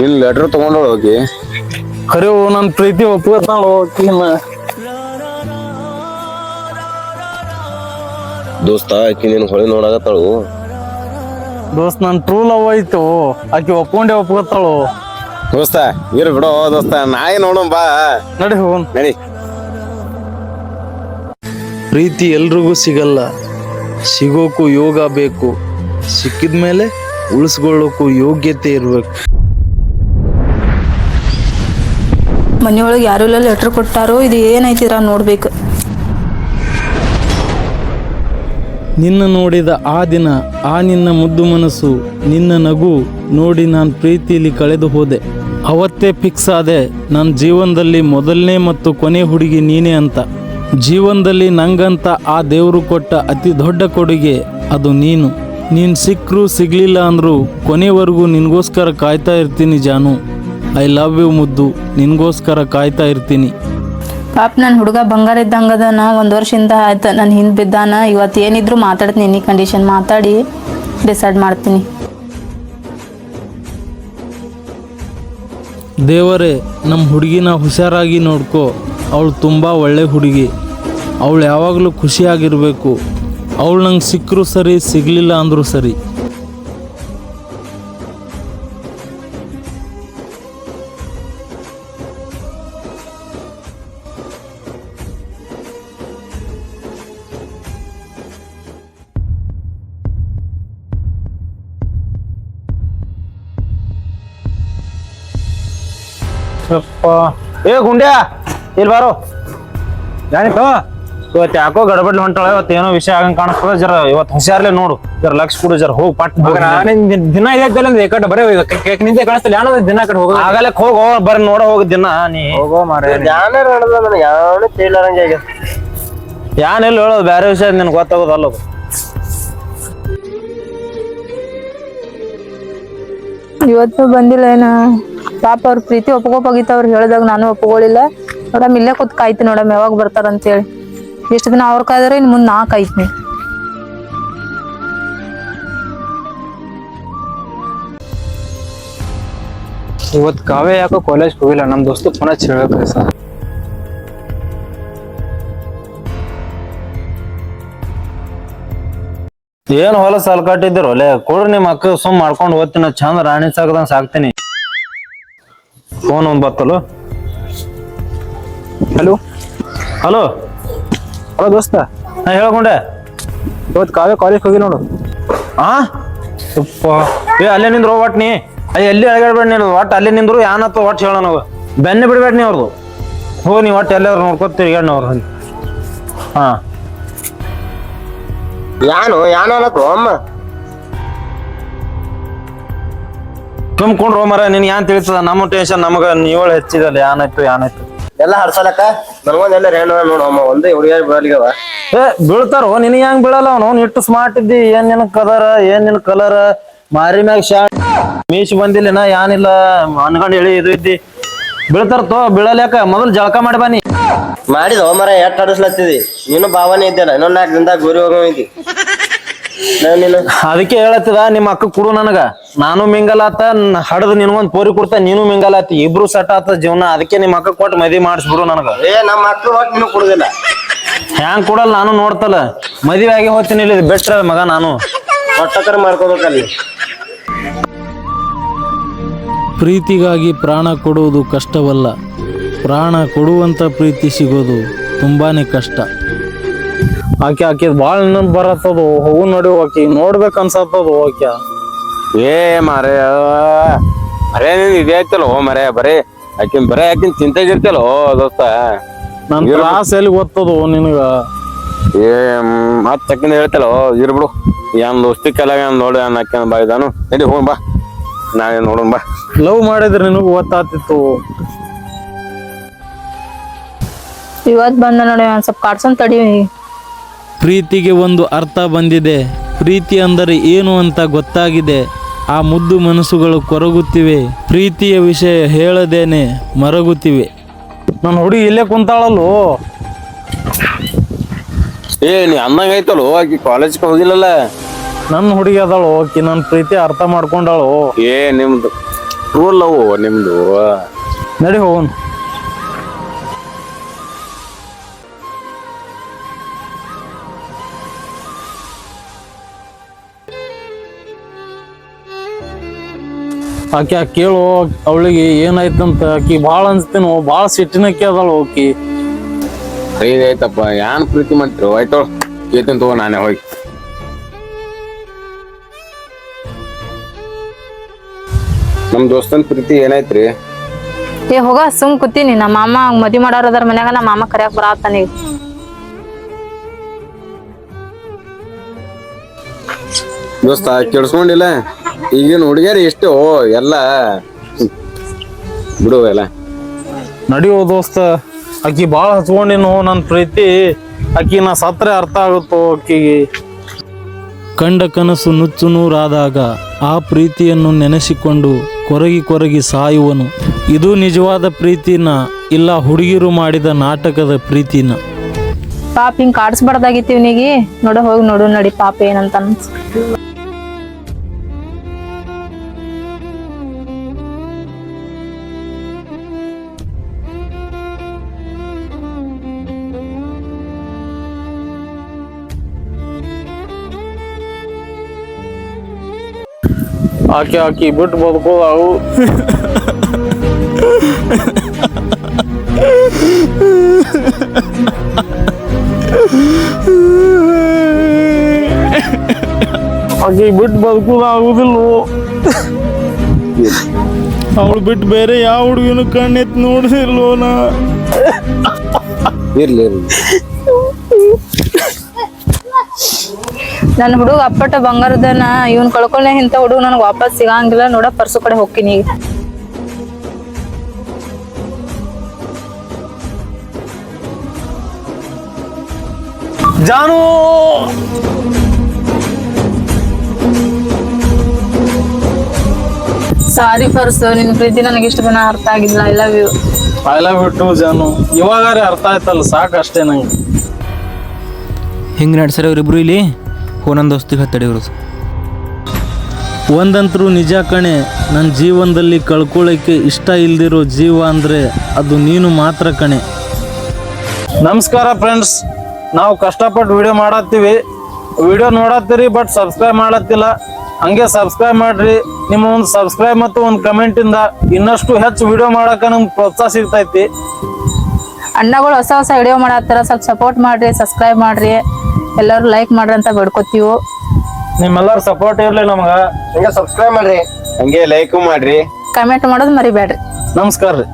ನಿನ್ ಲೆಟರ್ ತಗೊಂಡೋಳು ಹೋಗಿ. ಖರೆ ನನ್ನ ಪ್ರೀತಿ ಒಪ್ಕೋತಾಳು ಆಕಿನ ದೋಸ್ತ ಆಕಿ ನಿನ್ ಹೊಳೆ ನೋಡಾಕತ್ತಾಳು? ದೋಸ್ತ ನನ್ ಟ್ರೂ ಲವ್ ಆಯ್ತು ಆಕಿ ಒಪ್ಕೊಂಡೆ ಒಪ್ಕೋತಾಳು. ದೋಸ್ತ ಇರ್ ಬಿಡೋ ದೋಸ್ತ ನಾಯಿ ನೋಡೋಣ ಬಾ. ನಡಿ ಹೋಗೋಣ. ನಡಿ. ಪ್ರೀತಿ ಎಲ್ರಿಗೂ ಸಿಗಲ್ಲ. ಸಿಗೋಕು ಯೋಗ ಬೇಕು. ಸಿಕ್ಕಿದ ಮೇಲೆ ಉಳಿಸ್ಕೊಳ್ಳೋಕು ಯೋಗ್ಯತೆ ಇರ್ಬೇಕು. ಮನೆಯೊಳಗೆ ಯಾರು ಇಲ್ಲ ಲೆಟ್ರ್ ಕೊಟ್ಟಾರೋ, ಇದು ಏನೈತಿರ ನೋಡ್ಬೇಕು. ನಿನ್ನ ನೋಡಿದ ಆ ದಿನ, ಆ ನಿನ್ನ ಮುದ್ದು ಮನಸ್ಸು, ನಿನ್ನ ನಗು ನೋಡಿ ನಾನು ಪ್ರೀತಿಯಲ್ಲಿ ಕಳೆದು ಹೋದೆ. ಅವತ್ತೇ ಫಿಕ್ಸ್ ಆದೆ ನನ್ನ ಜೀವನದಲ್ಲಿ ಮೊದಲನೇ ಮತ್ತು ಕೊನೆ ಹುಡುಗಿ ನೀನೇ ಅಂತ. ಜೀವನದಲ್ಲಿ ನಂಗಂತ ಆ ದೇವರು ಕೊಟ್ಟ ಅತಿ ದೊಡ್ಡ ಕೊಡುಗೆ ಅದು ನೀನು. ನೀನು ಸಿಕ್ಕರೂ ಸಿಗಲಿಲ್ಲ ಅಂದರೂ ಕೊನೆವರೆಗೂ ನಿನಗೋಸ್ಕರ ಕಾಯ್ತಾ ಇರ್ತೀನಿ ಜಾನು. ಐ ಲವ್ ಯು ಮುದ್ದು. ನಿನಗೋಸ್ಕರ ಕಾಯ್ತಾ ಇರ್ತೀನಿ. ಪಾಪ ನನ್ನ ಹುಡುಗ ಬಂಗಾರ ಇದ್ದಂಗದನ ಒಂದು ವರ್ಷದಿಂದ ಆಯ್ತು. ನಾನು ಹಿಂದೆ ಬಿದ್ದಾನ. ಇವತ್ತು ಏನಿದ್ರು ಮಾತಾಡ್ತೀನಿ. ಎನಿ ಕಂಡೀಷನ್ ಮಾತಾಡಿ. ಡಿಸೈಡ್ ಮಾಡ್ತೀನಿ. ದೇವರೇ ನಮ್ಮ ಹುಡುಗಿನ ಹುಷಾರಾಗಿ ನೋಡ್ಕೋ. ಅವಳು ತುಂಬ ಒಳ್ಳೆ ಹುಡುಗಿ. ಅವಳು ಯಾವಾಗಲೂ ಖುಷಿಯಾಗಿರಬೇಕು. ಅವಳು ನಂಗೆ ಸಿಕ್ಕರೂ ಸರಿ ಸಿಗಲಿಲ್ಲ ಅಂದರೂ ಸರಿ. ಏ ಗುಂಡ್ಯಾ ಇಲ್ಲಿ ಬಾರೋ. ಇವತ್ತು ಯಾಕೋ ಗಡಬಡ್ಲಿ ಹೊಂಟಾಳ ಇವತ್ತು ಏನೋ ವಿಷಯ ಆಗಂಗ್ ಕಾಣಿಸ್ತದ ಜರ. ಇವತ್ತು ಹುಷಾರ್ಲೆ ನೋಡು. ಜರ ಲಕ್ಷ ಕೊಡು ಜರ ಹೋಗಿ ಪಟ್ ದಿನ ಇದೈತಲ್ಲ ಅಂದ್ರೆ ಕಡೆ ಬರೇ ಕೇಕ್ ನಿಂತೆ ಕಾಣಿಸ್ತಲ್ಲ. ಯಾನದ ದಿನ ಕಡೆ ಹೋಗೋ ಆಗಲಕ್ ಹೋಗೋ ಬರ ನೋಡ ಹೋಗ ದಿನ ನೀ. ಹೋಗೋ ಮಾರ ಎಲ್ಲಿ ಹೇಳೋದು? ಬೇರೆ ವಿಷಯ ನಿನ್ ಗೊತ್ತಾಗೋದಲ್ಲ ಅದು ಇವತ್ತು ಬಂದಿಲ್ಲ ಏನ. ಪಾಪ ಅವ್ರ ಪ್ರೀತಿ ಒಪ್ಕೋಪಾಗಿತ್ತು, ಅವ್ರು ಹೇಳಿದಾಗ ನಾನು ಒಪ್ಕೊಳ್ಳಿಲ್ಲ ನೋಡಮ್ ಇಲ್ಲೇ ಕೂತ್ ಕಾಯ್ತೀನಿ ನೋಡಮ್ ಯಾವಾಗ ಬರ್ತಾರ ಅಂತೇಳಿ ಎಷ್ಟು ದಿನ ಅವ್ರ ಕಾಯ್ದಾರೆ, ಇನ್ ಮುಂದೆ ನಾ ಕಾಯ್ತೀನಿ. ಇವತ್ ಕಾವೇ ಯಾಕೋ ಕಾಲೇಜ್ ಹೋಗಿಲ್ಲ? ನಮ್ ದೋಸ್ತ ಪುನಃ ಸರ್. ಏನ್ ಹೊಲ ಸಾಲ್ ಕಟ್ಟಿದ್ರು ಕೊಡ್ರಿ ನಿಮ್ಮ ಅಕ್ಕ ಸುಮ್ ಮಾಡ್ಕೊಂಡು ಓದ್ತೀನಿ. ಚಂದ ರಾಣಿ ಸಾಕದಂಗ್ ಸಾಕ್ತೀನಿ. ಫೋನ್ ಒಂದು ಬತ್ತಲು ಹಲೋ? ಹಲೋ? ಹಲೋ ದೋಸ್ತ? ನಾ ಹೇಳ್ಕೊಂಡೆ ಇವತ್ತು ಕಾವೇ ಕಾಲೇಜ್ ಹೋಗಿ ನೋಡು. ಆ? ಯಪ್ಪ. ಏ ಅಲ್ಲೇ ನಿಂದ್ರು ಒಟ್ ನೀ. ಅಲ್ಲಿ ಎಲ್ಲಿ ಅಳಗಾಡ್ಬೇಡ ನೀನು? ಒಟ್ಟು ಅಲ್ಲೇ ನಿಂದ್ರು ಯಾನತ್ತ ಒಟ್ಟು ಹೇಳೋಣ ನಾವು. ಬೆನ್ನೆ ಬಿಡ್ಬೇಡ ನೀ ಅವ್ರದ್ದು ಹೋಗಿ ನೀವು ಒಟ್ಟು ಎಲ್ಲಾರು ನೋಡ್ಕೊತ ತಿರ್ಗಾಡ್ ಅವ್ರ ಹಾಂ. ಯಾನು? ಯಾನು ಅನ್ನಕ್ಕೂ ಅಮ್ಮ? ತುಂಬ್ಕೊಂಡ್ರು ಮರ ನಿನ್ ಏನ್ ತಿಳಿಸದ ನಮ್ಮ ಟೆನ್ಷನ್ ನಮಗ ನೀವಳ ಹೆಚ್ಚಿದಲ್ಲ ಯಾನಾಯ್ತು ಯಾನಾಯ್ತು ಎಲ್ಲ ಹರ್ಸಲಕ್ಕ? ನನಗೊಂದ್ ಎಲ್ಲ ರೇಣು ನೋಡು ಅಮ್ಮ ಒಂದೇ ಹುಡುಗಿಯರ್ ಬರಲಿಗವ. ಏ ಬೀಳ್ತಾರೋ? ನಿನ್ ಹೆಂಗ್ ಬೀಳಲ್ಲ ಅವನು? ಇಟ್ಟು ಸ್ಮಾರ್ಟ್ ಇದ್ದಿ ಏನ್ ನಿನ್ ಕಲರ್ ಏನ್ ನಿನ್ ಕಲರ್ ಮಾರಿ ಮ್ಯಾಗ ಶಾರ್ಟ್ ಮೀಸ್ ಬಂದಿಲ್ಲ ಏನಿಲ್ಲ ಅನ್ಕೊಂಡ್ ಹೇಳಿ ಇದು ಇದ್ದಿ. ಬೀಳ್ತಾರ ತೋ ಬೀಳಲ್ಯಾಕ ಮೊದಲು ಜಳಕ ಮಾಡಿ ಬನ್ನಿ. ಮಾಡಿದ ಮರ ಎಟ್ ಆಡಿಸ್ಲತ್ತಿದಿ ನೀನು ಭಾವನೆ ಇದ್ದೇನೆ? ಇನ್ನೊಂದ್ ನಾಲ್ಕು ದಿನದಾಗ ಗುರಿ ಹೋಗಿ ಅದಕ್ಕೆ ಹೇಳತ್ತದ ನಿಮ್ಮ ಅಕ್ಕ ಕೊಡು ನನಗ. ನಾನು ಮಿಂಗಲ್ ಆತ ಹಡದ್ ನಿನ್ಗೊಂದ್ ಪೋರಿ ಕೊಡ್ತ ನೀನು ಮಿಂಗಲ್ ಆತಿ ಇಬ್ರು ಸೆಟ್ ಆತ ಜೀವನ. ಅದಕ್ಕೆ ನಿಮ್ಮ ಅಕ್ಕ ಕೊಟ್ಟು ಮದಿ ಮಾಡಿಸ್ಬಿಡು ನನಗ. ಏ ನಮ್ಮ ಅಕ್ಕ ಒಟ್ಟು ನೀನು ಕೊಡುದಿಲ್ಲ. ಹ್ಯಾಂಗ್ ಕೊಡಲ್ಲ ನಾನು ನೋಡ್ತಲ್ಲ. ಮದ್ವೆ ಆಗಿ ಹೋಗ್ತೀನಿ ಇಲ್ಲಿ ಬೆಟ್ರ ಮಗ ನಾನು. ಒಟ್ಟಕರ ಮಾಡ್ಕೋಬೇಕಲ್ಲಿ. ಪ್ರೀತಿಗಾಗಿ ಪ್ರಾಣ ಕೊಡುವುದು ಕಷ್ಟವಲ್ಲ. ಪ್ರಾಣ ಕೊಡುವಂಥ ಪ್ರೀತಿ ಸಿಗೋದು ತುಂಬಾನೇ ಕಷ್ಟ. ಆಕೆ ಆಕೆ ಭಾಳ ನೆನಪು ಬರತ್ತದು ಹೂ ನೋಡಿ ಆಕಿ ನೋಡ್ಬೇಕು ಅನ್ಸತ್ತದು ಆಕೆ. ಏ ಮಾರೇ ಅರೇ ನೀನ್ ಇದೇ ಆಯ್ತಲ್ಲ ಓ ಮರೇ ಬರೇ ಆಕಿನ್ ಬರೇ ಆಕಿನ್ ಚಿಂತೆಗಿರ್ತಲ್ಲ ಓ ದೋಸ್ತ? ನನ್ ಕ್ಲಾಸ್ ಎಲ್ಲಿ ಗೊತ್ತದು ನಿನಗ? ಏ ಮತ್ ಆಕಿನ ಹೇಳ್ತಲ್ಲ ಓ ಇರ್ಬಿಡು. ಏನ್ ದೋಸ್ತಿ ಕಲಾಗ ಏನ್ ನೋಡಿ ಏನ್ ಹಾಕ್ಯಾನ ಬಾ ಇದಾನು? ನಡಿ ಹೋಗ್ ಬಾ. ನಾಳೆ ನೋಡೋಣ ಬಾ. ಲವ್ ಮಾಡಿದ್ರೆ ನಿನಗೂ ಗೊತ್ತಾತಿತ್ತು ಇವತ್ ಬಂದ ನೋಡಿ ಒಂದ್ ಸ್ವಲ್ಪ ಕಾಡ್ಸನ್ ತಡಿ ಪ್ರೀತಿಗೆ ಒಂದು ಅರ್ಥ ಬಂದಿದೆ. ಪ್ರೀತಿ ಅಂದರೆ ಏನು ಅಂತ ಗೊತ್ತಾಗಿದೆ. ಆ ಮುದ್ದು ಮನಸ್ಸುಗಳು ಕೊರಗುತ್ತಿವೆ. ಪ್ರೀತಿಯ ವಿಷಯ ಹೇಳದೇನೆ ಮರಗುತ್ತಿವೆ. ನನ್ನ ಹುಡುಗಿ ಇಲ್ಲೇ ಕುಂತಾಳಲ್ಲೋ? ಏ ನೀ ಅನ್ನಂಗ ಐತಲ್ಲೋ ಆಕಿ ಕಾಲೇಜ್ಗೆ ಹೋಗಿಲ್ಲಲ್ಲ? ನನ್ನ ಹುಡುಗಿ ಅದಾಳು? ಆಕಿ ನನ್ನ ಪ್ರೀತಿ ಅರ್ಥ ಮಾಡ್ಕೊಂಡಾಳು? ಏ ನಿಮ್ದು ಟ್ರೂ ಲವ್ ನಿಮ್ದು? ನಡಿ ಹೋಗೋಣ. ಆಕೆ ಕೇಳು ಅವಳಿಗೆ ಏನಾಯ್ತಂತ ಆಕಿ ಭಾಳ ಅನ್ಸ್ತೇನೋ ಭಾಳ ಸಿಟ್ಟಿನಕ್ಕೆ ಅದಾಳ ಆಕಿ. ಐದು ಏನ್ ಯಾನ್ ಪ್ರೀತಿ ಮಾಡ್ತಿರೋ? ಆಯ್ತೋ ಕೇಳ್ತೀನಿ ತಗೋ ನಾನೇ ಹೋಗಿ ನಮ್ ದೋಸ್ತನ್ ಪ್ರೀತಿ ಏನಾಯ್ತ್ರಿ? ಏ ಹೋಗ ಸುಮ್ ಕೂತೀನಿ. ನಮ್ಮ ಮಾಮ ಮದಿ ಮಾಡಾರ ಅದಾರ ಮನ್ಯಾಗ ನಮ್ಮ ಮಾಮ ಕರ್ಯಾಕ್ ಬರತ್ತಾನ ಈಗ ದೋಸ್ತ ಕೆಡ್ಸ್ಕೊಂಡಿಲ್ಲ? ಈಗಿನ ಹುಡುಗಿಯರು ಎಷ್ಟು ಎಲ್ಲ. ಬಿಡು ಎಲ್ಲ ನಡಿಯೋ ದೋಸ್ತ ಆಕಿ ಭಾಳ ಹಚ್ಕೊಂಡಿನು ನನ್ನ ಪ್ರೀತಿ. ಆಕಿ ನಾ ಸತ್ರೆ ಅರ್ಥ ಆಗುತ್ತೋ ಆಕಿಗೆ ಕಂಡ ಕನಸು ನುಚ್ಚು ನೂರಾದಾಗ ಆ ಪ್ರೀತಿಯನ್ನು ನೆನೆಸಿಕೊಂಡು ಕೊರಗಿ ಕೊರಗಿ ಸಾಯುವನು. ಇದು ನಿಜವಾದ ಪ್ರೀತಿನ ಇಲ್ಲ ಹುಡುಗಿರು ಮಾಡಿದ ನಾಟಕದ ಪ್ರೀತಿನ. ಪಾಪ ಹಿಂಗ್ ಕಾಡ್ಸ್ಬಾರ್ದಾಗಿತ್ತು ಇವನಿಗೆ. ನೋಡ ಹೋಗಿ ನೋಡು ನಡಿ ಪಾಪ ಏನಂತ ಆಕೆ ಆಕಿ ಬಿಟ್ಟು ಬದುಕೋದಾವು ಆಕೆ ಬಿಟ್ಟು ಬದುಕೋದಾಗುದಿಲ್ಲ ಅವಳು ಬಿಟ್ಟು ಬೇರೆ ಯಾವ ಹುಡುಗಿನ ಕಣ್ಣೆತ್ ನೋಡಿದಿಲ್ವೋ ನಾ ಇರ್ಲಿ ಇರ್ಲಿ ನನ್ನ ಹುಡುಗ ಅಪ್ಪಟ ಬಂಗಾರದನ ಇವನ್ ಕಳ್ಕೊಂಡೆ ಇಂಥ ಹುಡುಗ ನನಗೆ ವಾಪಸ್ ಸಿಗಂಗಿಲ್ಲ. ನೋಡ ಪರ್ಸು ಕಡೆ ಹೋಗ್ತೀನಿ ಈಗ. ಜಾನು! ಸಾರಿ ಪರ್ಸು ನಿನ್ ಪ್ರೀತಿ ನನಗೆ ಇಷ್ಟು ದಿನ ಅರ್ಥ ಆಗಿಲ್ಲ. I love you I love you too ಜಾನು. ಇವಾಗಾರೆ ಅರ್ಥ ಆಯ್ತಲ್ಲ ಸಾಕು ಅಷ್ಟೇ ನಂಗೆ. ಹಿಂಗೆ ನಡ್ಸರ ಇವ್ರಿಬ್ರು ಇಲ್ಲಿ? ಫೋನೊಂದು ದೋಸ್ತಿಗೆ ಇವ್ರದ್ದು ಒಂದಂತರೂ ನಿಜ ಕಣೆ ನನ್ನ ಜೀವನದಲ್ಲಿ ಕಳ್ಕೊಳ್ಳೋಕ್ಕೆ ಇಷ್ಟ ಇಲ್ದಿರೋ ಜೀವ ಅಂದರೆ ಅದು ನೀನು ಮಾತ್ರ ಕಣೆ. ನಮಸ್ಕಾರ ಫ್ರೆಂಡ್ಸ್ ನಾವು ಕಷ್ಟಪಟ್ಟು ವಿಡಿಯೋ ಮಾಡತ್ತೀವಿ. ವಿಡಿಯೋ ನೋಡತ್ತೀರಿ ಬಟ್ ಸಬ್ಸ್ಕ್ರೈಬ್ ಮಾಡತ್ತಿಲ್ಲ. ಹಂಗೆ ಸಬ್ಸ್ಕ್ರೈಬ್ ಮಾಡ್ರಿ. ನಿಮ್ಮ ಒಂದು ಸಬ್ಸ್ಕ್ರೈಬ್ ಮತ್ತು ಒಂದು ಕಮೆಂಟಿಂದ ಇನ್ನಷ್ಟು ಹೆಚ್ಚು ವಿಡಿಯೋ ಮಾಡೋಕೆ ನಮ್ಗೆ ಪ್ರೋತ್ಸಾಹ ಸಿಗ್ತೈತಿ. ಅಣ್ಣಗಳು ಹೊಸ ಹೊಸ ವಿಡಿಯೋ ಮಾಡತ್ತಾರ ಸ್ವಲ್ಪ ಸಪೋರ್ಟ್ ಮಾಡ್ರಿ ಸಬ್ಸ್ಕ್ರೈಬ್ ಮಾಡ್ರಿ. ಎಲ್ಲರೂ ಲೈಕ್ ಮಾಡ್ರಿ ಅಂತ ಬೇಡ್ಕೊತೀವಿ. ನಿಮ್ಮೆಲ್ಲರ ಸಪೋರ್ಟ್ ಇರ್ಲಿ ನಮಗ. ಹಂಗೆ ಸಬ್ಸ್ಕ್ರೈಬ್ ಮಾಡ್ರಿ. ಹಂಗೆ ಲೈಕ್ ಮಾಡ್ರಿ. ಕಮೆಂಟ್ ಮಾಡೋದು ಮರಿಬೇಡ್ರಿ. ನಮಸ್ಕಾರ ರೀ.